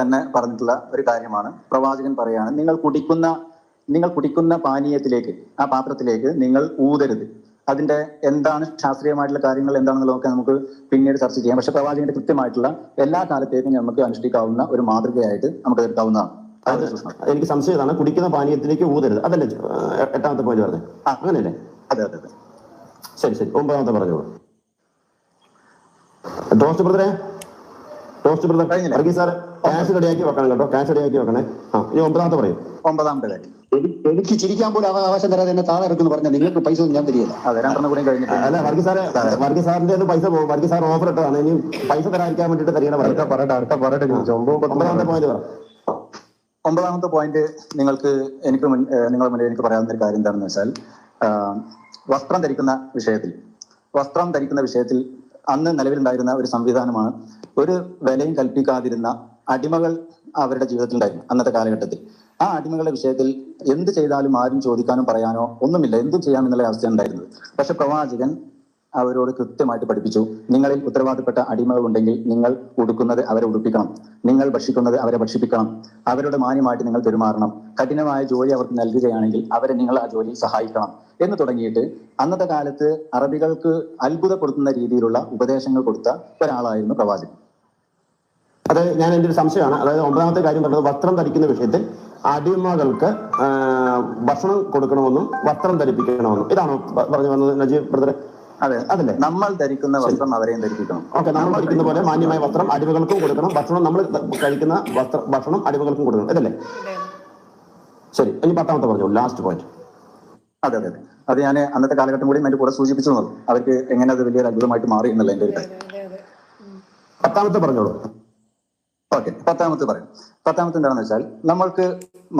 തന്നെ പറഞ്ഞിട്ടുള്ള ഒരു കാര്യമാണ്. പ്രവാചകൻ പറയാണ് നിങ്ങൾ കുടിക്കുന്ന നിങ്ങൾ കുടിക്കുന്ന പാനീയത്തിലേക്ക് ആ പാത്രത്തിലേക്ക് നിങ്ങൾ ഊതരുത്. അതിന്റെ എന്താണ് ശാസ്ത്രീയമായിട്ടുള്ള കാര്യങ്ങൾ എന്താണെന്നുള്ളതൊക്കെ നമുക്ക് പിന്നീട് ചർച്ച ചെയ്യാം. പക്ഷെ പ്രവാചകന്റെ കൃത്യമായിട്ടുള്ള എല്ലാ കാലത്തേക്കും നമുക്ക് അനുഷ്ഠിക്കാവുന്ന ഒരു മാതൃകയായിട്ട് നമുക്ക് എടുക്കാവുന്നതാണ്. എനിക്ക് സംശയം ഇതാണ്. കുടിക്കുന്ന പാനീയത്തിലേക്ക് ഊതരുത്. അതല്ലേ എട്ടാമത്തെ പോയിന്റ് പറഞ്ഞത്. അങ്ങനെയല്ലേ? അതെ അതെ അതെ. ശരി ശരി. ഒമ്പതാമത്തെ പറഞ്ഞോളൂ. ടോസ്റ്റ് ബ്രദറെ? ടോസ്റ്റ് ബ്രദർ കഴിഞ്ഞില്ലേ? ക്യാഷ് റെഡിയാക്കി വെക്കണം കേട്ടോ. ക്യാഷ് റെഡിയാക്കി വെക്കണേ. ആ ഇനി ഒമ്പതാമത്തെ പറയും. ഒമ്പതാമത്തെ കാര്യം. എനിക്ക് ചിരിക്കാൻ പോലും അവകാശം തരാതെ എന്നെ താഴെ ഇറക്കുന്നു പറഞ്ഞാൽ നിങ്ങൾക്ക് പൈസ ഒന്നും ഞാൻ തരികയില്ല. അതെ രണ്ടെണ്ണം കൂടി കഴിഞ്ഞിട്ട്. അല്ല വർഗീസ് സാറെ വർഗീസ് സാറിന്റെ പൈസ പോകും. വർഗീസ് സാർ ഓഫർ ഇട്ടതാണ്. ഇനി പൈസ തരാതിരിക്കാൻ വേണ്ടിയിട്ട് തരികയാണ് അടുത്ത പറയട്ടെ അടുത്ത പറയട്ടെ ഒമ്പതാമത്തെ പോയിന്റ് പറ. ഒമ്പതാമത്തെ പോയിന്റ് നിങ്ങൾക്ക് എനിക്ക് നിങ്ങളുടെ മുന്നിൽ എനിക്ക് പറയാവുന്ന ഒരു കാര്യം എന്താണെന്ന് വെച്ചാൽ വസ്ത്രം ധരിക്കുന്ന വിഷയത്തിൽ വസ്ത്രം ധരിക്കുന്ന വിഷയത്തിൽ അന്ന് നിലവിലുണ്ടായിരുന്ന ഒരു സംവിധാനമാണ് ഒരു വിലയും കൽപ്പിക്കാതിരുന്ന അടിമകൾ അവരുടെ ജീവിതത്തിലുണ്ടായിരുന്നു അന്നത്തെ കാലഘട്ടത്തിൽ. ആ അടിമകളുടെ വിഷയത്തിൽ എന്ത് ചെയ്താലും ആരും ചോദിക്കാനും പറയാനോ ഒന്നുമില്ല. എന്തും ചെയ്യാം എന്നുള്ള അവസ്ഥ ഉണ്ടായിരുന്നത്. പക്ഷെ പ്രവാചകൻ അവരോട് കൃത്യമായിട്ട് പഠിപ്പിച്ചു നിങ്ങളിൽ ഉത്തരവാദിപ്പെട്ട അടിമകൾ ഉണ്ടെങ്കിൽ നിങ്ങൾ ഉടുക്കുന്നത് അവരെ ഉടുപ്പിക്കണം. നിങ്ങൾ ഭക്ഷിക്കുന്നത് അവരെ ഭക്ഷിപ്പിക്കണം. അവരുടെ മാന്യമായിട്ട് നിങ്ങൾ പെരുമാറണം. കഠിനമായ ജോലി അവർക്ക് നൽകുകയാണെങ്കിൽ അവരെ നിങ്ങൾ ആ ജോലിയിൽ സഹായിക്കണം. എന്ന് തുടങ്ങിയിട്ട് അന്നത്തെ കാലത്ത് അറബികൾക്ക് അത്ഭുതപ്പെടുത്തുന്ന രീതിയിലുള്ള ഉപദേശങ്ങൾ കൊടുത്ത ഒരാളായിരുന്നു പ്രവാചകൻ. അത് ഞാൻ എന്റെ ഒരു സംശയമാണ്. അതായത് ഒമ്പതാമത്തെ കാര്യം പറഞ്ഞത് വസ്ത്രം ധരിക്കുന്ന വിഷയത്തിൽ അടിമകൾക്ക് ഭക്ഷണം കൊടുക്കണമെന്നും വസ്ത്രം ധരിപ്പിക്കണമെന്നും. ഇതാണോ പറഞ്ഞു വന്നത് നജീബ് ബ്രദറെ? അതെ. അതല്ലേ? നമ്മൾ ധരിക്കുന്ന വസ്ത്രം അവരെയും ധരിപ്പിക്കണം. ഓക്കെ നമ്മൾ ധരിക്കുന്ന പോലെ മാന്യമായ വസ്ത്രം അടിമകൾക്കും കൊടുക്കണം. ഭക്ഷണം നമ്മൾ കഴിക്കുന്ന വസ്ത്ര ഭക്ഷണം അടിമകൾക്കും കൊടുക്കണം. ഇതല്ലേ? ശരി ഇനി പത്താമത്തെ പറഞ്ഞു. ലാസ്റ്റ് പോയിന്റ് അതെ അതെ അതെ. അത് ഞാൻ അന്നത്തെ കാലഘട്ടം കൂടി അതിന്റെ കൂടെ സൂചിപ്പിച്ചു എന്നുള്ളൂ അവർക്ക് എങ്ങനെ അത് വലിയൊരു അത്ഭുതമായിട്ട് മാറി എന്നുള്ള എന്റെ ഒരു കാര്യം അതെ അതെ. ഉം. പത്താമത്തെ പറഞ്ഞോളൂ. ഓക്കെ പത്താമത്തെ പറയും. പത്താമത്തെ എന്താണെന്ന് വെച്ചാൽ നമ്മൾക്ക്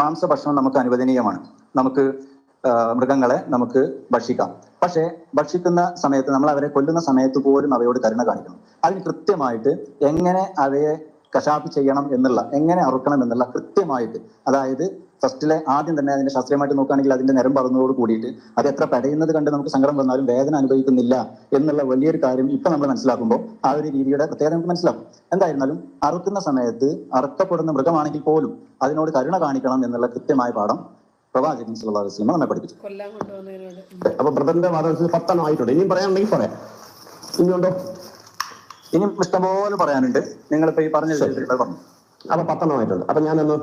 മാംസഭക്ഷണം നമുക്ക് അനുവദനീയമാണ്. നമുക്ക് മൃഗങ്ങളെ നമുക്ക് ഭക്ഷിക്കാം. പക്ഷേ ഭക്ഷിക്കുന്ന സമയത്ത് നമ്മൾ അവരെ കൊല്ലുന്ന സമയത്ത് പോലും അവയോട് കരുണ കാണിക്കണം. അതിന് കൃത്യമായിട്ട് എങ്ങനെ അവയെ കശാപ്പ് ചെയ്യണം എന്നുള്ള എങ്ങനെ അറുക്കണം എന്നുള്ള കൃത്യമായിട്ട് അതായത് ഫസ്റ്റിലെ ആദ്യം തന്നെ അതിന്റെ ശാസ്ത്രീയമായിട്ട് നോക്കുകയാണെങ്കിൽ അതിന്റെ നിരം പറഞ്ഞതോട് കൂടിയിട്ട് അത് എത്ര പടയുന്നത് കണ്ട് നമുക്ക് സങ്കടം വന്നാലും വേദന അനുഭവിക്കുന്നില്ല എന്നുള്ള വലിയൊരു കാര്യം ഇപ്പൊ നമ്മൾ മനസ്സിലാക്കുമ്പോൾ ആ ഒരു രീതിയുടെ പ്രത്യേകത നമുക്ക് മനസ്സിലാക്കും. എന്തായിരുന്നാലും അറുക്കുന്ന സമയത്ത് അറുക്കപ്പെടുന്ന മൃഗമാണെങ്കിൽ പോലും അതിനോട് കരുണ കാണിക്കണം എന്നുള്ള കൃത്യമായ പാഠം പ്രവാചകൻ സല്ലല്ലാഹു അലൈഹി വസല്ലം നമ്മെ പഠിപ്പിച്ചു. അപ്പൊ ബ്രദറിന്റെ അനുസരിച്ച് പത്തെണ്ണം ആയിട്ടുണ്ട് ഇനിയും പറയാനുണ്ടെങ്കിൽ പറയാം. ഇനിയുണ്ടോ? ഇനിയും ഇഷ്ടംപോലെ പറയാനുണ്ട്. നിങ്ങളിപ്പോ ഈ പറഞ്ഞ പറഞ്ഞു. അപ്പൊ പത്തെണ്ണം ആയിട്ടുണ്ട്. അപ്പൊ ഞാനൊന്ന്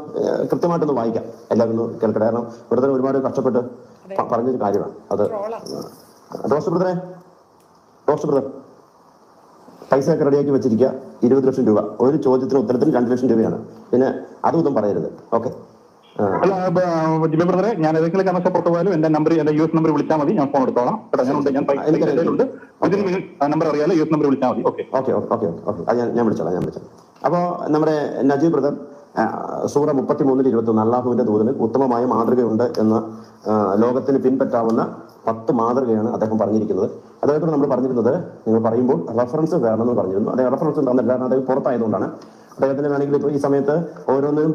കൃത്യമായിട്ടൊന്ന് വായിക്കാം. എല്ലാവരും ഒന്ന് കേൾക്കട്ടെ. കാരണം ബ്രദർ ഒരുപാട് കഷ്ടപ്പെട്ട് പറഞ്ഞൊരു കാര്യമാണ്. അത് റോസ് ബ്രദറെ റോസ് ബ്രദർ പൈസ ഒക്കെ റെഡിയാക്കി വെച്ചിരിക്കുക. ഇരുപത് ലക്ഷം രൂപ. ഒരു ചോദ്യത്തിന് ഉത്തരത്തിന് രണ്ട് ലക്ഷം രൂപയാണ്. പിന്നെ അതും ഇതും പറയരുത്. ഓക്കെ. അല്ല ജിബി ബ്രദറെ ഞാൻ ഏതെങ്കിലും കാരണവശാൽ പുറത്തു പോയാലും എന്റെ നമ്പർ എന്റെ യു എസ് നമ്പർ വിളിച്ചാൽ മതി. ഞാൻ ഫോൺ എടുത്തോളാം. കേട്ടോ ഞാനുണ്ട് ഞാൻ പൈസ. നമ്പർ അറിയാലോ യു എസ് നമ്പർ വിളിച്ചാൽ മതി. ഓക്കെ. Okay okay okay. ഞാൻ വിളിച്ചോളാം ഞാൻ വിളിച്ചോളാം. അപ്പോൾ നമ്മുടെ നജീബ് ബ്രദർ സൂറ മുപ്പത്തി മൂന്നിൽ ഇരുപത്തി ഒന്ന് അള്ളാഹുവിന്റെ ദൂതന് ഉത്തമമായ മാതൃകയുണ്ട് എന്ന് ലോകത്തിന് പിൻപറ്റാവുന്ന പത്ത് മാതൃകയാണ് അദ്ദേഹം പറഞ്ഞിരിക്കുന്നത്. അദ്ദേഹത്തോട് നമ്മൾ പറഞ്ഞിരുന്നത് നിങ്ങൾ പറയുമ്പോൾ റഫറൻസ് വേണമെന്ന് പറഞ്ഞിരുന്നു. അദ്ദേഹം റഫറൻസ് തന്നില്ല കാരണം അദ്ദേഹം പുറത്തായതുകൊണ്ടാണ്. അദ്ദേഹത്തിന് വേണമെങ്കിൽ ഇപ്പോൾ ഈ സമയത്ത് ഓരോന്നും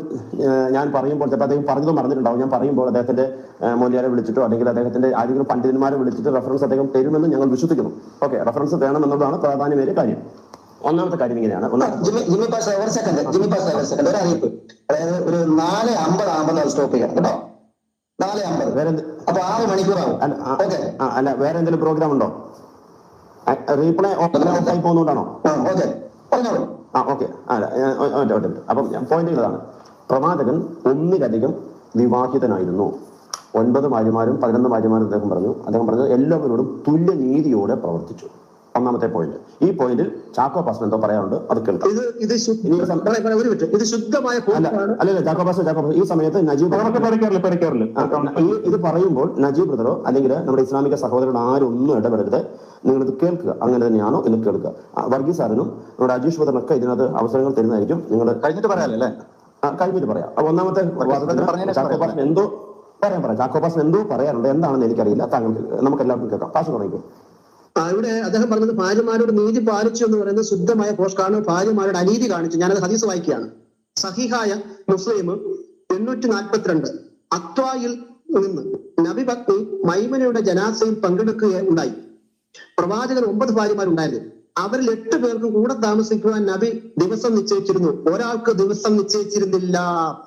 ഞാൻ പറയുമ്പോൾ ചിലപ്പോൾ അദ്ദേഹം പറഞ്ഞതും മറന്നിട്ടുണ്ടാവും. ഞാൻ പറയുമ്പോൾ അദ്ദേഹത്തിന്റെ മൂല്യാരെ വിളിച്ചിട്ടോ അല്ലെങ്കിൽ അദ്ദേഹത്തിന്റെ ആരെങ്കിലും പണ്ഡിതന്മാരെ വിളിച്ചിട്ട് റഫറൻസ് അദ്ദേഹം തരുമെന്ന് ഞങ്ങൾ വിശ്വസിക്കുന്നു. ഓക്കെ റഫറൻസ് വേണമെന്നുള്ളതാണ് പ്രാധാന്യമേറിയ കാര്യം. ഒന്നാമത്തെ കാര്യം ഇങ്ങനെയാണ്. ഒന്നാമത്തെ ജിമ്മി ജിമ്മി പാസ് ഒരു സെക്കൻഡ് ജിമ്മി പാസ് ഒരു സെക്കൻഡ് ഒരു അറിയിപ്പ് അതായത് ഒരു നാല് അമ്പത് ആകുമ്പോൾ സ്റ്റോപ്പ് ചെയ്യാം കേട്ടോ? നാല് അമ്പത്. വേറെ എന്ത്- അപ്പൊ ആറ് മണിക്കൂറാവും അല്ല വേറെ എന്തെങ്കിലും പ്രോഗ്രാം ഉണ്ടോ? റീപ്ലേ ഓഫായി പോകുന്നോണ്ടാണോ ഓക്കെ. പറഞ്ഞോളൂ. ആ ഓക്കെ. അല്ല ഒറ്റ ഒറ്റ. അപ്പം പോയിന്റ് ഇതാണ് പ്രവാചകൻ ഒന്നിലധികം വിവാഹിതനായിരുന്നു. ഒൻപത് ഭാര്യമാരും പതിനൊന്ന് ഭാര്യമാരും അദ്ദേഹം പറഞ്ഞു. അദ്ദേഹം പറഞ്ഞത് എല്ലാവരോടും തുല്യ നീതിയോടെ പ്രവർത്തിച്ചു. ഒന്നാമത്തെ പോയിന്റ് ഈ പോയിന്റിൽ ചാക്കോ പാസ് എന്തോ പറയാനുണ്ട് അത് കേൾക്കാം. ഇത് ശുദ്ധമായ അല്ല അല്ലല്ല ചാക്കോ പാസ് ചാക്കോ ഈ സമയത്ത് നജീബ് ഇത് പറയുമ്പോൾ നജീബ് ബ്രദറോ അല്ലെങ്കിൽ നമ്മുടെ ഇസ്ലാമിക സഹോദരനോ ആരും ഒന്നും ഇടപെടരുത്. നിങ്ങൾ ഇത് കേൾക്കുക. അങ്ങനെ തന്നെയാണോ എന്ന് കേൾക്കുക. വർഗീസ് സാറിനും നമ്മുടെ അജീഷ് ബ്രദറിനൊക്കെ ഇതിനകത്ത് അവസരങ്ങൾ തരുന്നതായിരിക്കും. നിങ്ങൾ കഴിഞ്ഞിട്ട് പറയാമല്ലോ അല്ലേ? കഴിഞ്ഞിട്ട് പറയാം. അപ്പൊ ഒന്നാമത്തെ. എന്തോ പറയാൻ പറയാം. ചാക്കോ പാസ് എന്തോ പറയാറുണ്ട് എന്താണെന്ന് എനിക്കറിയില്ല. താങ്കൾ നമുക്ക് എല്ലാവർക്കും കേൾക്കാം. പാസ് തുടങ്ങിക്കോ ഇവിടെ അദ്ദേഹം പറഞ്ഞത് ഭാര്യമാരോട് നീതി പാലിച്ചു എന്ന് പറയുന്നത് ശുദ്ധമായ പോഷ്കാണ് ഭാര്യമാരുടെ അനീതി കാണിച്ചു. ഞാനത് ഹദീസ് വായിക്കുകയാണ്. സഹിഹായ മുസ്ലിം എണ്ണൂറ്റി നാൽപ്പത്തിരണ്ട് അത്വായിൽ നിന്ന് നബി പത്നി മൈമനയുടെ ജനാസയിൽ പങ്കെടുക്കുക ഉണ്ടായി. പ്രവാചകൻ ഒമ്പത് ഭാര്യമാരുണ്ടായിരുന്നു അവരിൽ എട്ട് പേർക്കും കൂടെ താമസിക്കുവാൻ നബി ദിവസം നിശ്ചയിച്ചിരുന്നു. ഒരാൾക്ക് ദിവസം നിശ്ചയിച്ചിരുന്നില്ല.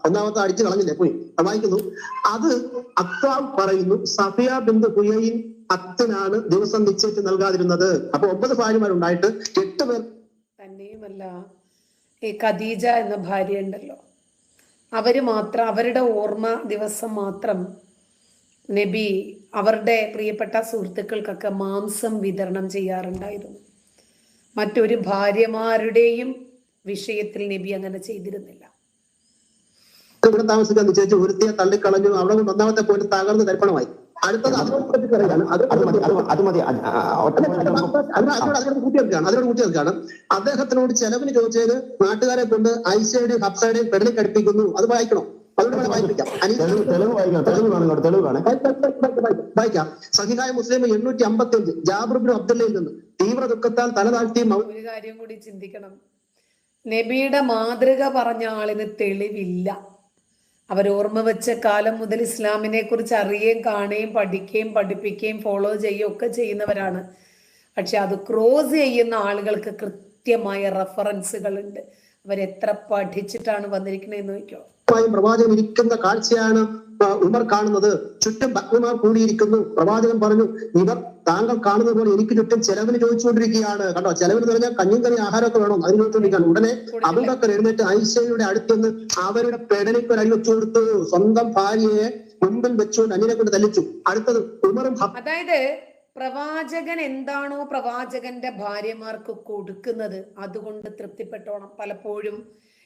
ഒന്നാമത്തെ അടിച്ചു കളഞ്ഞില്ലേ? പോയി. വായിക്കുന്നു. അത് അക്താവ് പറയുന്നു സഫിയ ബിന്ദു ഹുയയിൻ അത്തിനാണ് ദിവസം നിശ്ചയിച്ച് നൽകാതിരുന്നത്. അപ്പൊ ഒമ്പത് ഭാര്യമാരുണ്ടായിട്ട് എട്ട് പേർ തന്നെയുമല്ല. ഈ ഖദീജ എന്ന ഭാര്യ ഉണ്ടല്ലോ. അവർ മാത്രം അവരുടെ ഓർമ്മ ദിവസം മാത്രം നബി അവരുടെ പ്രിയപ്പെട്ട സുഹൃത്തുക്കൾക്കൊക്കെ മാംസം വിതരണം ചെയ്യാറുണ്ടായിരുന്നു. മറ്റൊരു ഭാര്യമാരുടെയും വിഷയത്തിൽ നബി അങ്ങനെ ചെയ്തിരുന്നില്ല. ഇവിടെ താമസിക്കാൻ നിശ്ചയിച്ചു. ഒരുത്തിയെ തള്ളിക്കളഞ്ഞു. അവിടെ ഒന്നാമത്തെ പോയിട്ട് തകർന്ന് തരിപ്പണമായി. അടുത്തത് പറ്റി പറയുകയാണ്. അത് അത് മതി അത് മതി, അതിനോട് അദ്ദേഹത്തിനോട് ചെലവിന് ചോദിച്ചത് നാട്ടുകാരെ കൊണ്ട് ഐസയുടെയും ഹബ്സയുടെയും പെടലിൽ കടുപ്പിക്കുന്നു. അത് വായിക്കണം? വായിക്കാം സഹിഹായ മുസ്ലിം എണ്ണൂറ്റി അമ്പത്തി അഞ്ച് ജാബ്രബിൻ അബ്ദുള്ളയിൽ നിന്ന്. തീവ്ര ദുഃഖത്താൽ തല താഴ്ത്തി ഒരു കാര്യം കൂടി ചിന്തിക്കണം. നബിയുടെ മാതൃക പറഞ്ഞ ആളിന് തെളിവില്ല. അവർ ഓർമ്മ വെച്ച കാലം മുതൽ ഇസ്ലാമിനെ കുറിച്ച് അറിയുകയും കാണുകയും പഠിക്കുകയും പഠിപ്പിക്കുകയും ഫോളോ ചെയ്യുകയും ഒക്കെ ചെയ്യുന്നവരാണ്. പക്ഷെ അത് ക്രോസ് ചെയ്യുന്ന ആളുകൾക്ക് കൃത്യമായ റെഫറൻസുകൾ ഉണ്ട് അവരെത്ര പഠിച്ചിട്ടാണ് വന്നിരിക്കണേന്ന് നോക്കിയോ ായും പ്രവാചകൻ ഇരിക്കുന്ന കാഴ്ചയാണ് ഉമർ കാണുന്നത്. ചുറ്റും ഭക്തന്മാർ കൂടിയിരിക്കുന്നു. പ്രവാചകൻ പറഞ്ഞു ഇവർ താങ്കൾ കാണുന്ന പോലെ എനിക്ക് ചുറ്റും ചെലവിന് ചോദിച്ചുകൊണ്ടിരിക്കുകയാണ്. കണ്ടോ? ചെലവിന് പറഞ്ഞാൽ കഞ്ഞും കറി ആഹാരമൊക്കെ വേണം. അതിന് ചോദിച്ചുകൊണ്ടിരിക്കുകയാണ്. ഉടനെ അബുബക്കർ എഴുന്നേറ്റ് ഐശ്വര്യയുടെ അടുത്തുനിന്ന് അവരുടെ പെടലിക്ക് അടി വെച്ചു കൊടുത്തു സ്വന്തം ഭാര്യയെ മുമ്പിൽ വെച്ചുകൊണ്ട് അനിനെ കൊണ്ട് തല്ലിച്ചു. അടുത്തത് ഉമറും അതായത് പ്രവാചകൻ എന്താണോ പ്രവാചകന്റെ ഭാര്യമാർക്ക് കൊടുക്കുന്നത് അതുകൊണ്ട് തൃപ്തിപ്പെട്ടോണം പലപ്പോഴും.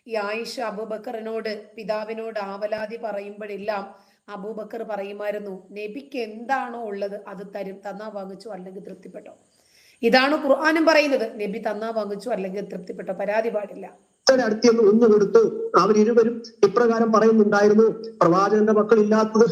ഈ ആയിഷ അബൂബക്കറിനോട് പിതാവിനോട് ആവലാതി പറയുമ്പോഴെല്ലാം അബൂബക്കർ പറയുമായിരുന്നു നബിക്ക് എന്താണോ ഉള്ളത് അത് തരും തന്നാ വാങ്ങിച്ചു അല്ലെങ്കിൽ തൃപ്തിപ്പെട്ടോ? ഇതാണ് ഖുർആാനും പറയുന്നത് നബി തന്നാ വാങ്ങിച്ചു അല്ലെങ്കിൽ തൃപ്തിപ്പെട്ടോ? പരാതി പാടില്ല. അടുത്ത് ഒന്ന് കൊടുത്തു അവരിരുവരും ഇപ്രകാരം പറയുന്നുണ്ടായിരുന്നു പ്രവാചകന്റെ മക്കൾ ഇല്ലാത്തത്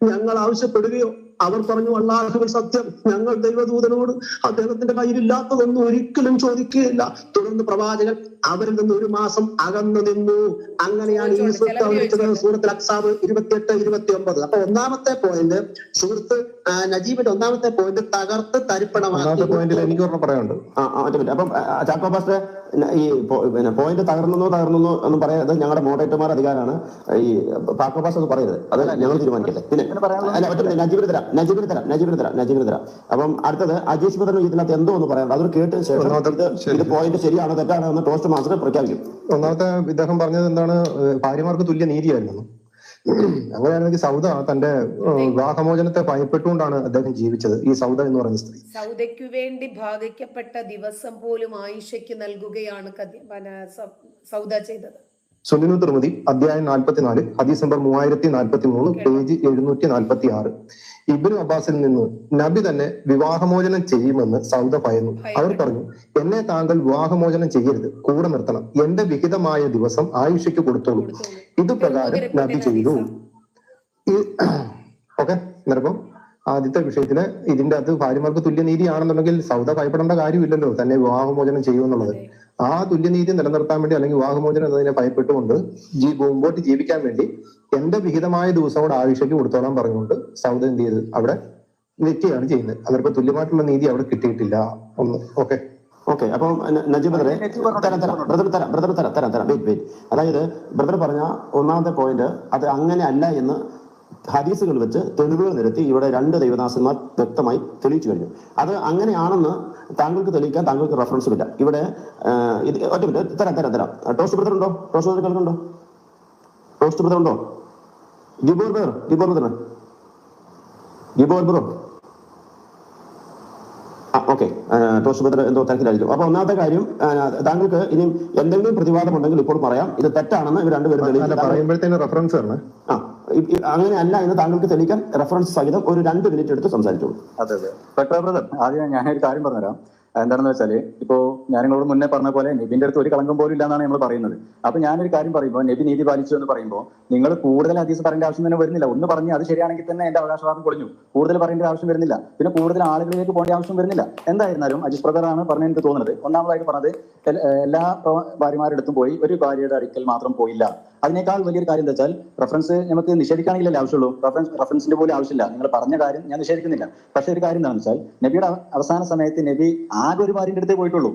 ഞങ്ങൾ ആവശ്യപ്പെടുകയോ അവർ പറഞ്ഞു അള്ളാഹു സത്യം ഞങ്ങൾ ദൈവദൂതനോട് അദ്ദേഹത്തിന്റെ കയ്യിലില്ലാത്തതൊന്നും ഒരിക്കലും ചോദിക്കുകയില്ല. തുടർന്ന് പ്രവാചകൻ അവരിൽ നിന്ന് ഒരു മാസം അകന്നു നിന്നു. അങ്ങനെയാണ് ഈ സുഹൃത്ത് അവതരിച്ചത്. സൂറത്തിൽ അക്സാബ് ഇരുപത്തിയെട്ട് ഇരുപത്തി ഒമ്പത് അപ്പൊ ഒന്നാമത്തെ പോയിന്റ് സുഹൃത്ത് നജീബിന്റെ ഒന്നാമത്തെ പോയിന്റ് തകർത്ത് ഒന്നാമത്തെ പോയിന്റിൽ തരിപ്പണമാക്കി എനിക്ക് പറയാനുണ്ട്. അപ്പം ചാക്കോ ഈ പിന്നെ പോയിന്റ് തകർന്നോ തകർന്നോ എന്ന് പറയാതെ ഞങ്ങളുടെ മോഡറേറ്റർമാർ അധികാരമാണ് ഈ പാക്കോപാസ് ഒന്ന് പറയരുത്. അത് ഞങ്ങൾ തീരുമാനിക്കട്ടെ. പിന്നെ നജീബിന് തരാം നജീബിന് തരാം നജീബിന് തരാം നജീബിന് തരാം. അപ്പം അടുത്തത് അജീഷ് ബദറിന് ഇതിനകത്ത് എന്തോ എന്ന് പറയാനുള്ളത് അതൊരു കേട്ട് ശേഷം ഇത് പോയിന്റ് ശരിയാണോ തെറ്റാണോ എന്ന് ടോസ്റ്റ് മാസ്റ്റർ പ്രഖ്യാപിക്കും. ഒന്നാമത്തെ ഇദ്ദേഹം പറഞ്ഞത് എന്താണ് ഭാര്യമാർക്ക് തുല്യ നീതിയായിരുന്നു. അങ്ങനെയാണെങ്കിൽ സൗദ തന്റെ വിവാഹമോചനത്തെ ഭയപ്പെട്ടുകൊണ്ടാണ് അദ്ദേഹം ജീവിച്ചത് ഈ സൗദ എന്ന് പറയുന്ന സ്ത്രീ. സൗദയ്ക്കു വേണ്ടി ഭാഗിക്കപ്പെട്ട ദിവസം പോലും ആയിഷയ്ക്ക് നൽകുകയാണ് സൗദ ചെയ്തത്. സുനിനു തിർമതി അധ്യായം നാൽപ്പത്തിനാല് ഹദീസ് നമ്പർ മൂവായിരത്തി നാൽപ്പത്തി മൂന്ന് പേജ് എഴുന്നൂറ്റി നാൽപ്പത്തി ആറ് ഇബിനു അബ്ബാസിൽ നിന്ന് നബി തന്നെ വിവാഹമോചനം ചെയ്യുമെന്ന് സൗദ ഭയന്നു അവർ പറഞ്ഞു എന്നെ താങ്കൾ വിവാഹമോചനം ചെയ്യരുത് കൂടെ നിർത്തണം. എന്റെ വിഹിതമായ ദിവസം ആയുഷയ്ക്ക് കൊടുത്തോളൂ. ഇതുപ്രകാരം ഇത് പ്രകാരം നബി ചെയ്തു. ഓക്കെ നിർഭം. ആദ്യത്തെ വിഷയത്തിൽ ഇതിന്റെ അത് ഭാര്യമാർക്ക് തുല്യനീതിയാണെന്നുണ്ടെങ്കിൽ സൗദ ഭയപ്പെടേണ്ട കാര്യമില്ലല്ലോ തന്നെ വിവാഹമോചനം ചെയ്യുമെന്നുള്ളത്. ആ തുല്യനീതി നിലനിർത്താൻ വേണ്ടി അല്ലെങ്കിൽ വിവാഹമോചനം എന്നതിനെ ഭയപ്പെട്ടുകൊണ്ട് ജീ മുമ്പോട്ട് ജീവിക്കാൻ വേണ്ടി എന്റെ വിഹിതമായ ദിവസം കൂടെ ആയുഷയ്ക്ക് കൊടുത്തോളാൻ പറഞ്ഞുകൊണ്ട് സൗദ് എന്ത് ചെയ്ത്? അവിടെ നിൽക്കുകയാണ് ചെയ്യുന്നത്. അവർക്ക് തുല്യമായിട്ടുള്ള നീതി അവിടെ കിട്ടിയിട്ടില്ല. ഒന്ന് ഓക്കെ. ഓക്കെ അപ്പം നജീബ് ബ്രദറെ തരാം തരാം. ബ്രദർ തരാം ബ്രദർ തരാം തരാം തരാം. Wait wait. അതായത് ബ്രദർ പറഞ്ഞ ഒന്നാമത്തെ പോയിന്റ് അത് അങ്ങനെ അല്ല എന്ന് ഹദീസുകൾ വെച്ച് തെളിവുകൾ നിരത്തി ഇവിടെ രണ്ട് ദൈവദാസന്മാർ വ്യക്തമായി തെളിയിച്ചു കഴിഞ്ഞു. അത് അങ്ങനെയാണെന്ന് താങ്കൾക്ക് തെളിയിക്കാൻ താങ്കൾക്ക് റെഫറൻസും ഇല്ല. ഇവിടെ ഇത് ഒറ്റ മിനിറ്റ് തരാം തരാം തരാം. ടോസ്റ്റ് ബ്രദർ ഉണ്ടോ? ടോസ്റ്റ് ബ്രദർ കേൾക്കുന്നുണ്ടോ? ടോസ്റ്റ് ബ്രദർ ഉണ്ടോ? ഗിബോർ ബ്രദർ ഗിബോർ ബ്രദർ. ഗിബോർ ബ്രോ ഓക്കെ ടോസ്റ്റ് ബ്രദർ എന്തോ തരത്തിലായിരിക്കും അപ്പൊ ഒന്നാമത്തെ കാര്യം താങ്കൾക്ക് ഇനി എന്തെങ്കിലും പ്രതിവാദം ഉണ്ടെങ്കിൽ ഇപ്പോൾ പറയാം. ഇത് തെറ്റാണെന്ന് ഇവർ രണ്ടുപേരും പറയുമ്പോഴത്തേന് റെഫറൻസ് ആണ്. ആ ഇ- ഇ- അങ്ങനെ അല്ല എന്ന് താങ്കൾക്ക് തെളിയിക്കാൻ റെഫറൻസ് സഹിതം ഒരു രണ്ട് മിനിറ്റ് എടുത്ത് സംസാരിച്ചോളൂ. അതെ അതെ. ബ്രദർ ആദ്യം ഞാനൊരു കാര്യം പറഞ്ഞുതരാം. എന്താണെന്ന് വെച്ചാൽ ഇപ്പോ ഞാൻ നിങ്ങളോട് മുന്നേ പറഞ്ഞ പോലെ നബിന്റെ അടുത്ത് ഒരു കളങ്കം പോലും ഇല്ലാന്നാണ് നമ്മൾ പറയുന്നത്. അപ്പൊ ഞാനൊരു കാര്യം പറയുമ്പോൾ നബി നീതി പാലിച്ചു എന്ന് പറയുമ്പോൾ നിങ്ങൾ കൂടുതൽ ഹദീസ് പറയേണ്ട ആവശ്യം തന്നെ വരുന്നില്ല. ഒന്ന് പറഞ്ഞ് അത് ശരിയാണെങ്കിൽ തന്നെ എന്റെ അവകാശവാദം പൊളിഞ്ഞു. കൂടുതൽ പറയേണ്ട ആവശ്യം വരുന്നില്ല. പിന്നെ കൂടുതൽ ആളുകളിലേക്ക് പോകേണ്ട ആവശ്യം വരുന്നില്ല. എന്തായിരുന്നാലും അജിത് പ്രകാരമാണ് പറഞ്ഞ എനിക്ക് തോന്നുന്നത്. ഒന്നാമതായിട്ട് പറഞ്ഞത് എല്ലാ ഭാര്യമാരുടെ അടുത്തും പോയി ഒരു ഭാര്യയുടെ അടുക്കൽ മാത്രം പോയില്ല. അതിനേക്കാൾ വലിയൊരു കാര്യം എന്താ വെച്ചാൽ റഫറൻസ് നമുക്ക് നിഷേധിക്കാണെങ്കിലല്ലേ ആവശ്യമുള്ളൂ. റഫറൻസ് റഫറൻസിന്റെ പോലും ആവശ്യമില്ല. നിങ്ങൾ പറഞ്ഞ കാര്യം ഞാൻ നിഷേധിക്കുന്നില്ല. പക്ഷെ ഒരു കാര്യം എന്താണെന്ന് വെച്ചാൽ നബിയുടെ അവസാന സമയത്ത് നബി ആകെ ഒരു ഭാര്യന്റെ അടുത്തേ പോയിട്ടുള്ളൂ.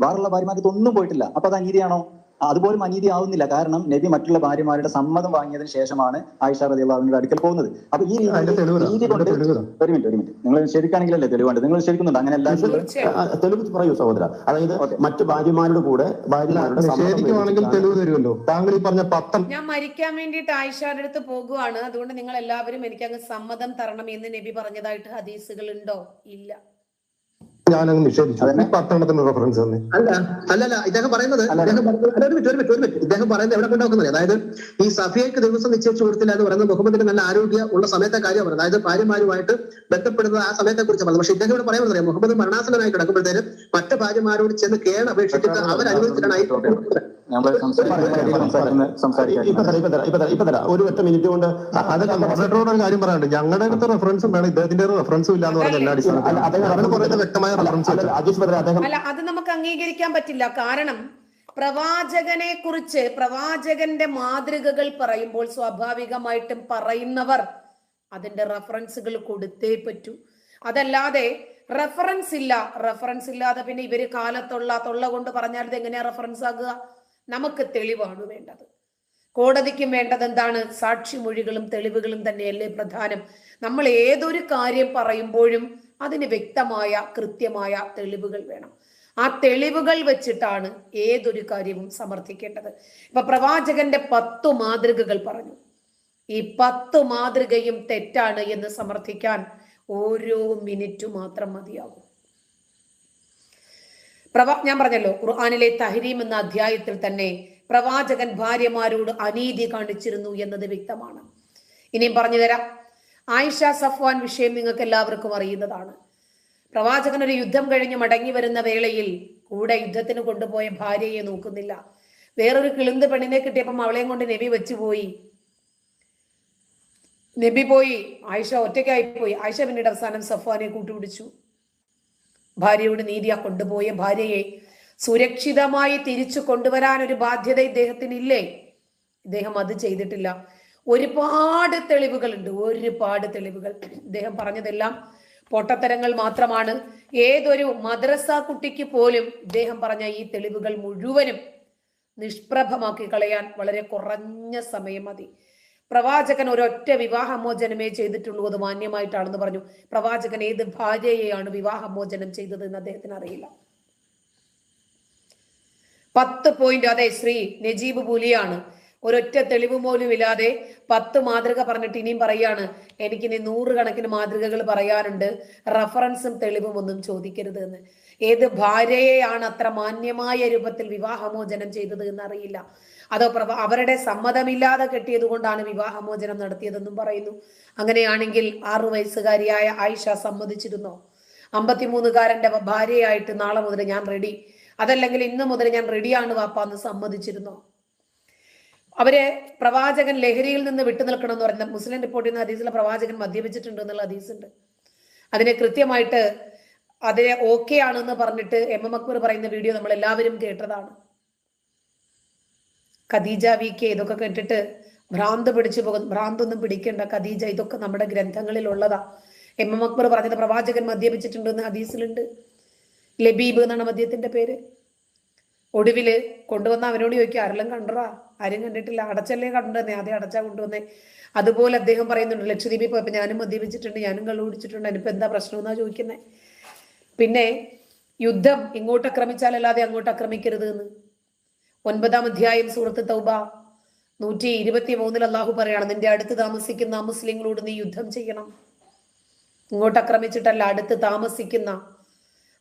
വേറുള്ള ഭാര്യമാർക്ക് ഒന്നും പോയിട്ടില്ല. അപ്പൊ അത് അനീതിയാണോ? അതുപോലും അനീതി ആവുന്നില്ല കാരണം നബി മറ്റുള്ള ഭാര്യമാരുടെ സമ്മതം വാങ്ങിയതിന് ശേഷമാണ് ആയിഷ റതി അള്ളാഹുവിന്റെ അടുക്കൽ പോകുന്നത്. അപ്പൊ ഈ രീതി- കൊണ്ട് ഒരു മിനിറ്റ് ഒരു മിനിറ്റ്. നിങ്ങൾ ശരിക്കാണെങ്കിലല്ലേ തെളിവുണ്ട് നിങ്ങൾ ശരിക്കുന്നുണ്ട്? അങ്ങനെ എല്ലാ തെളിവ് പറയൂ സഹോദര. അതായത് മറ്റു ഭാര്യമാരുടെ കൂടെ തെളിവ് തരുമല്ലോ. താങ്കൾ ഈ പറഞ്ഞ പത്തം ഞാൻ മരിക്കാൻ വേണ്ടിയിട്ട് ആയിഷാന്റെ അടുത്ത് പോകുവാണ്. അതുകൊണ്ട് നിങ്ങൾ എല്ലാവരും എനിക്ക് അങ്ങ് സമ്മതം തരണം എന്ന് നബി പറഞ്ഞതായിട്ട് ഹദീസുകൾ ഉണ്ടോ? ഇല്ല. ഞാനങ്ങ് നിഷേധിച്ചു. പത്തെണ്ണത്തിന് റെഫറൻസ് തന്നെ. അല്ല അല്ലല്ല ഇദ്ദേഹം പറയുന്നത് ഇദ്ദേഹം പറയുന്നത് ഒരു മിനിറ്റ് ഒരു മിനിറ്റ് ഒരു മിനിറ്റ്. ഇദ്ദേഹം പറയുന്നത് എവിടെ കൊണ്ടാക്കുന്നത് അതായത് ഈ സഫിയക്ക് ദിവസം നിശ്ചയിച്ചു കൊടുത്തില്ല എന്ന് പറയുന്നത് മുഹമ്മദിന്റെ നല്ല ആരോഗ്യ ഉള്ള സമയത്തെ കാര്യം പറയുന്നത് അതായത് ഭാര്യമാരുമായിട്ട് ബന്ധപ്പെടുന്നത് ആ സമയത്തെ കുറിച്ച് പറയുന്നത് പക്ഷെ ഇദ്ദേഹം ഇവിടെ പറയുന്നത് അറിയാം മുഹമ്മദ് മരണാസനായി കിടക്കുമ്പോഴത്തേന് മറ്റ് ഭാര്യമാരോട് ചെന്ന് കേൾ അപേക്ഷിച്ചിട്ട് അവർ അനുവദിച്ചിട്ടാണ് ഒരു ഒറ്റ മിനിറ്റ് കൊണ്ട് മോഡറേറ്ററോട് ഒരു കാര്യം പറയാനുണ്ട്. ഞങ്ങളുടെ അടുത്ത് റെഫറൻസും വേണം ഇദ്ദേഹത്തിന്റെ റെഫറൻസും ഇല്ല എന്ന് പറഞ്ഞ എല്ലാ പറയുന്ന വ്യക്തമായ അല്ല, അത് നമുക്ക് അംഗീകരിക്കാൻ പറ്റില്ല. കാരണം പ്രവാചകനെ കുറിച്ച് പ്രവാചകന്റെ മാതൃകകൾ പറയുമ്പോൾ സ്വാഭാവികമായിട്ടും പറയുന്നവർ അതിന്റെ റഫറൻസുകൾ കൊടുത്തേ പറ്റൂ. അതല്ലാതെ റഫറൻസ് ഇല്ല. റഫറൻസ് ഇല്ലാതെ പിന്നെ ഇവർ കാലത്തുള്ള തൊള്ള കൊണ്ട് പറഞ്ഞാൽ ഇത് എങ്ങനെയാ റഫറൻസ് ആകുക? നമുക്ക് തെളിവാണ് വേണ്ടത്. കോടതിക്കും വേണ്ടത് എന്താണ്? സാക്ഷിമൊഴികളും തെളിവുകളും തന്നെയല്ലേ പ്രധാനം. നമ്മൾ ഏതൊരു കാര്യം പറയുമ്പോഴും അതിന് വ്യക്തമായ കൃത്യമായ തെളിവുകൾ വേണം. ആ തെളിവുകൾ വെച്ചിട്ടാണ് ഏതൊരു കാര്യവും സമർത്ഥിക്കേണ്ടത്. ഇപ്പൊ പ്രവാചകന്റെ പത്തു മാതൃകകൾ പറഞ്ഞു. ഈ പത്ത് മാതൃകയും തെറ്റാണ് എന്ന് സമർത്ഥിക്കാൻ ഓരോ മിനിറ്റ് മാത്രം മതിയാകും. പ്രവാ ഞാൻ പറഞ്ഞല്ലോ ഖുർആാനിലെ തഹരീം എന്ന അധ്യായത്തിൽ തന്നെ പ്രവാചകൻ ഭാര്യമാരോട് അനീതി കാണിച്ചിരുന്നു എന്നത് വ്യക്തമാണ്. ഇനിയും പറഞ്ഞു തരാം. ആയിഷ സഫ്വാൻ വിഷയം നിങ്ങൾക്ക് എല്ലാവർക്കും അറിയുന്നതാണ്. പ്രവാചകൻ ഒരു യുദ്ധം കഴിഞ്ഞ് മടങ്ങി വരുന്ന വേളയിൽ കൂടെ യുദ്ധത്തിന് കൊണ്ടുപോയ ഭാര്യയെ നോക്കുന്നില്ല. വേറൊരു കിളിന്ത് പെണ്ണിനെ കിട്ടിയപ്പം അവളെയും കൊണ്ട് നബി വെച്ചുപോയി നബി പോയി. ആയിഷ ഒറ്റയ്ക്കായി പോയി. ആയിഷ പിന്നീട് അവസാനം സഫ്വാനെ കൂട്ടുപിടിച്ചു. ഭാര്യയോട് നീതിയാ കൊണ്ടുപോയ ഭാര്യയെ സുരക്ഷിതമായി തിരിച്ചു കൊണ്ടുവരാൻ ഒരു ബാധ്യത ഇദ്ദേഹത്തിനില്ലേ? ഇദ്ദേഹം അത് ചെയ്തിട്ടില്ല. ഒരുപാട് തെളിവുകളുണ്ട് ഒരുപാട് തെളിവുകൾ. ഇദ്ദേഹം പറഞ്ഞതെല്ലാം പൊട്ടത്തരങ്ങൾ മാത്രമാണ്. ഏതൊരു മദ്രസ കുട്ടിക്ക് പോലും ഇദ്ദേഹം പറഞ്ഞ ഈ തെളിവുകൾ മുഴുവനും നിഷ്പ്രഭമാക്കി കളയാൻ വളരെ കുറഞ്ഞ സമയം മതി. പ്രവാചകൻ ഒരൊറ്റ വിവാഹമോചനമേ ചെയ്തിട്ടുള്ളൂ അത് മാന്യമായിട്ടാണെന്ന് പറഞ്ഞു. പ്രവാചകൻ ഏത് ഭാര്യയെയാണ് വിവാഹമോചനം ചെയ്തത് എന്ന് അദ്ദേഹത്തിന് അറിയില്ല. പത്ത് പോയിന്റ് അതെ ശ്രീ നജീബ് പൂലിയാണ്. ഒരൊറ്റ തെളിവ് പോലും ഇല്ലാതെ പത്ത് മാതൃക പറഞ്ഞിട്ട് ഇനിയും പറയാണ്. എനിക്കിനി നൂറുകണക്കിന് മാതൃകകൾ പറയാനുണ്ട്. റഫറൻസും തെളിവും ഒന്നും ചോദിക്കരുത് എന്ന്. ഏത് ഭാര്യയെയാണ് അത്ര മാന്യമായ രൂപത്തിൽ വിവാഹമോചനം ചെയ്തത് എന്ന് അറിയില്ല അതോ പ്രഭ അവരുടെ സമ്മതമില്ലാതെ കെട്ടിയത് കൊണ്ടാണ് വിവാഹമോചനം നടത്തിയതെന്നും പറയുന്നു. അങ്ങനെയാണെങ്കിൽ ആറു വയസ്സുകാരിയായ ആയിഷ സമ്മതിച്ചിരുന്നോ? അമ്പത്തിമൂന്നുകാരന്റെ ഭാര്യയായിട്ട് നാളെ മുതൽ ഞാൻ റെഡി അതല്ലെങ്കിൽ ഇന്ന് മുതൽ ഞാൻ റെഡിയാണ് വാപ്പ എന്ന് സമ്മതിച്ചിരുന്നോ? അവരെ പ്രവാചകൻ ലഹരിയിൽ നിന്ന് വിട്ടു നിൽക്കണം എന്ന് പറയുന്ന മുസ്ലിം റിപ്പോർട്ട് ചെയ്യുന്ന ഹദീസിലെ പ്രവാചകൻ മദ്യപിച്ചിട്ടുണ്ട് എന്നുള്ള ഹദീസുണ്ട് അതിനെ കൃത്യമായിട്ട് അതിനെ ഓക്കെ ആണെന്ന് പറഞ്ഞിട്ട് എം എം അക്ബർ പറയുന്ന വീഡിയോ നമ്മൾ എല്ലാവരും കേട്ടതാണ്. ഖദീജ വി കെ ഇതൊക്കെ കേട്ടിട്ട് ഭ്രാന്ത് പിടിച്ചു പോകും. ഭ്രാന്തൊന്നും പിടിക്കേണ്ട ഖദീജ ഇതൊക്കെ നമ്മുടെ ഗ്രന്ഥങ്ങളിൽ ഉള്ളതാ. എം എം അക്ബർ പറഞ്ഞത് പ്രവാചകൻ മദ്യപിച്ചിട്ടുണ്ടെന്ന് ഹദീസിലുണ്ട്. ലബീബ് എന്നാണ് മദ്യത്തിന്റെ പേര്. ഒടുവിൽ കൊണ്ടുവന്ന അവനോട് ചോദിക്കുക ആരെല്ലാം കണ്ടറാ? ആരും കണ്ടിട്ടില്ല. അടച്ചല്ലേ കണ്ടുവന്നേ? ആദ്യം അടച്ചാ കൊണ്ടുവന്നേ. അതുപോലെ അദ്ദേഹം പറയുന്നുണ്ട് ലക്ഷദ്വീപിൽ പോയപ്പോ ഞാനും മദ്യപിച്ചിട്ടുണ്ട് ഞാനും കള്ളു കുടിച്ചിട്ടുണ്ട്. അതിനിപ്പോ എന്താ പ്രശ്നം എന്നാ ചോദിക്കുന്നത് പിന്നെ യുദ്ധം ഇങ്ങോട്ട് ആക്രമിച്ചാലല്ലാതെ അങ്ങോട്ട് ആക്രമിക്കരുത് എന്ന് ഒൻപതാം അധ്യായം സൂറത്ത് തൗബ നൂറ്റി ഇരുപത്തി മൂന്നിൽ അള്ളാഹു പറയാണ് നിന്റെ അടുത്ത് താമസിക്കുന്ന മുസ്ലിങ്ങളോട് നീ യുദ്ധം ചെയ്യണം. ഇങ്ങോട്ട് ആക്രമിച്ചിട്ടല്ല അടുത്ത് താമസിക്കുന്ന.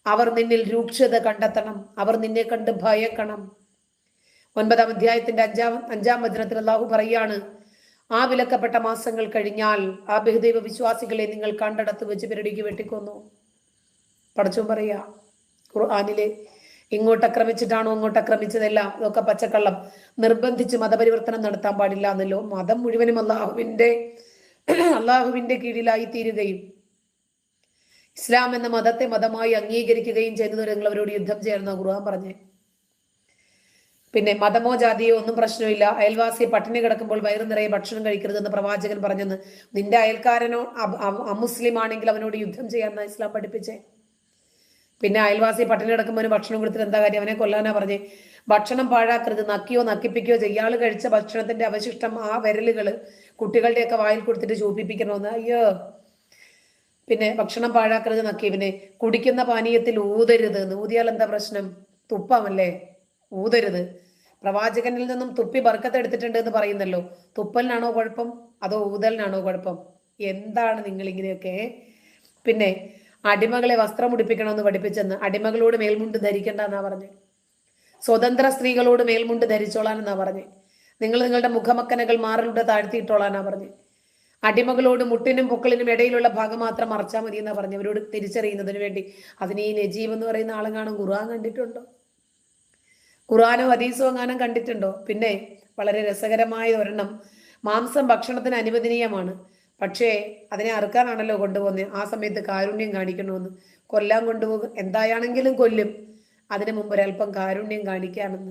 അവർ നിന്നിൽ രൂക്ഷത കണ്ടെത്തണം. അവർ നിന്നെ കണ്ട് ഭയക്കണം. ഒൻപതാം അധ്യായത്തിന്റെ അഞ്ചാം അഞ്ചാം വചനത്തിൽ അള്ളാഹു പറയാണ് ആ വിലക്കപ്പെട്ട മാസങ്ങൾ കഴിഞ്ഞാൽ ആ ബഹുദൈവ വിശ്വാസികളെ നിങ്ങൾ കണ്ടടത്ത് വെച്ച് പിരടിക്ക് വെട്ടിക്കൊന്നു. പടച്ചോൻ പറയാ ഖുർആാനിലെ ഇങ്ങോട്ട് അക്രമിച്ചിട്ടാണോ അങ്ങോട്ട് അക്രമിച്ചതെല്ലാം ഇതൊക്കെ പച്ചക്കള്ളം. നിർബന്ധിച്ച് മതപരിവർത്തനം നടത്താൻ പാടില്ല എന്നല്ലോ. മതം മുഴുവനും അള്ളാഹുവിന്റെ അള്ളാഹുവിന്റെ കീഴിലായി തീരുകയും ഇസ്ലാം എന്ന മതത്തെ മതമായി അംഗീകരിക്കുകയും ചെയ്യുന്നത് നിങ്ങൾ അവരോട് യുദ്ധം ചേർന്ന ഖുർആൻ പറഞ്ഞേ. പിന്നെ മതമോ ജാതിയോ ഒന്നും പ്രശ്നമില്ല. അയൽവാസിയെ പട്ടിണി കിടക്കുമ്പോൾ വയറു നിറയെ ഭക്ഷണം കഴിക്കരുതെന്ന് പ്രവാചകൻ പറഞ്ഞെന്ന്. നിന്റെ അയൽക്കാരനോ അമുസ്ലിം ആണെങ്കിൽ അവനോട് യുദ്ധം ചെയ്യാമെന്ന ഇസ്ലാം പഠിപ്പിച്ചേ. പിന്നെ അയൽവാസി പട്ടിണി കിടക്കുമ്പോൾ ഭക്ഷണം കൊടുത്തിട്ട് എന്താ കാര്യം? അവനെ കൊല്ലാനാ പറഞ്ഞേ. ഭക്ഷണം പാഴാക്കരുത്. നക്കിയോ നക്കിപ്പിക്കുകയോ ചെയ്യാൾ കഴിച്ച ഭക്ഷണത്തിന്റെ അവശിഷ്ടം ആ വിരലുകൾ കുട്ടികളുടെയൊക്കെ വായിൽ കൊടുത്തിട്ട് ചൂപ്പിപ്പിക്കണമെന്ന്. അയ്യോ. പിന്നെ ഭക്ഷണം പാഴാക്കരുത് നക്കി. പിന്നെ കുടിക്കുന്ന പാനീയത്തിൽ ഊതരുത്. ഊതിയാൽ എന്താ പ്രശ്നം? തുപ്പാമല്ലേ? ഊതരുത്. പ്രവാചകനിൽ നിന്നും തുപ്പി ബർക്കത്ത് എടുത്തിട്ടുണ്ട് എന്ന് പറയുന്നല്ലോ. തുപ്പലിനാണോ കുഴപ്പം? അതോ ഊതലിനാണോ കുഴപ്പം? എന്താണ് നിങ്ങൾ ഇങ്ങനെയൊക്കെ പിന്നെ അടിമകളെ വസ്ത്രം ഉടിപ്പിക്കണമെന്ന് പഠിപ്പിച്ചെന്ന് അടിമകളോട് മേൽമുണ്ട് ധരിക്കണ്ട എന്നാ പറഞ്ഞേ. സ്വതന്ത്ര സ്ത്രീകളോട് മേൽമുണ്ട് ധരിച്ചോളാൻ എന്നാ പറഞ്ഞേ. നിങ്ങൾ നിങ്ങളുടെ മുഖമക്കനകൾ മാറിലൂടെ താഴ്ത്തിയിട്ടോളാനാ പറഞ്ഞേ. അടിമകളോട് മുട്ടിനും പൊക്കളിനും ഇടയിലുള്ള ഭാഗം മാത്രം മറച്ചാൽ മതി എന്നാ പറഞ്ഞു. അവരോട് തിരിച്ചറിയുന്നതിന് വേണ്ടി. അതിന് ഈ നജീബ് എന്ന് പറയുന്ന ആളെങ്ങാനും ഖുർആൻ കണ്ടിട്ടുണ്ടോ? ഖുർആാനോ ഹദീസോ എങ്ങാനും കണ്ടിട്ടുണ്ടോ? പിന്നെ വളരെ രസകരമായ ഒരെണ്ണം. മാംസം ഭക്ഷണത്തിന് അനുവദനീയമാണ്. പക്ഷേ അതിനെ അറുക്കാനാണല്ലോ കൊണ്ടുപോകുന്നത് ആ സമയത്ത് കാരുണ്യം കാണിക്കണമെന്ന്. കൊല്ലാൻ കൊണ്ടുപോകും. എന്തായാണെങ്കിലും കൊല്ലും. അതിനു മുമ്പ് ഒരല്പം കാരുണ്യം കാണിക്കാമെന്ന്.